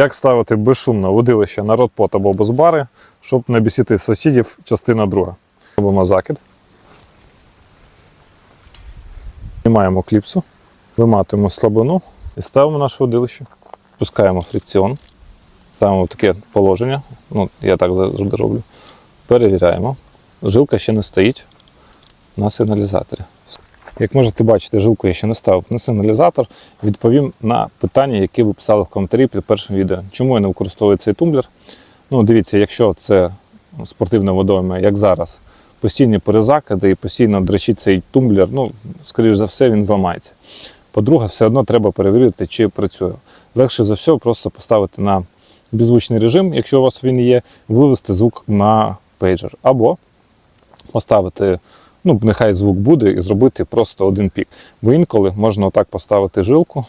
Як ставити безшумне водилище на родпот або бузбари, щоб не бісити сусідів, частина друга. Робимо закид. Знімаємо кліпсу, виматуємо слабину і ставимо наше водилище. Пускаємо фрикціон, ставимо в таке положення. Ну, я так завжди роблю. Перевіряємо. Жилка ще не стоїть на сигналізаторі. Як можете бачити, жилку я ще не ставив на сигналізатор. Відповім на питання, які ви писали в коментарі під першим відео. Чому я не використовую цей тумблер? Ну, дивіться, якщо це спортивне водойма, як зараз, постійні перезакиди і постійно дрочить цей тумблер, ну, скоріш за все, він зламається. По-друге, все одно треба перевірити, чи працює. Легше за все просто поставити на беззвучний режим, якщо у вас він є, вивести звук на пейджер. Або поставити, ну, нехай звук буде, і зробити просто один пік. Бо інколи можна отак поставити жилку.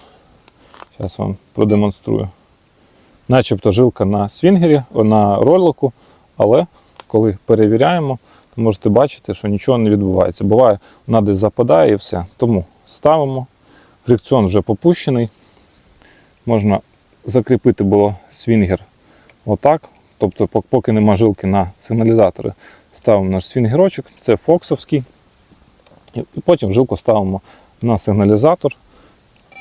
Зараз вам продемонструю. Начебто жилка на свінгері, на ролику, але коли перевіряємо, то можете бачити, що нічого не відбувається. Буває, вона десь западає і все. Тому ставимо. Фрикціон вже попущений. Можна закріпити було свінгер отак. Тобто, поки нема жилки на сигналізатори, ставимо наш свінгерочок, це фоксовський. І потім жилку ставимо на сигналізатор,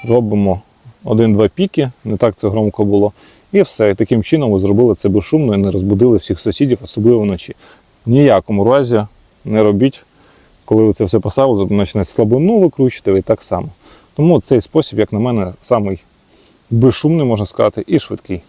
робимо один-два піки, не так це громко було. І все. І таким чином ви зробили це безшумно і не розбудили всіх сусідів, особливо вночі. В ніякому разі не робіть, коли ви це все поставили, почне слабину викручувати і так само. Тому цей спосіб, як на мене, самий безшумний, можна сказати, і швидкий.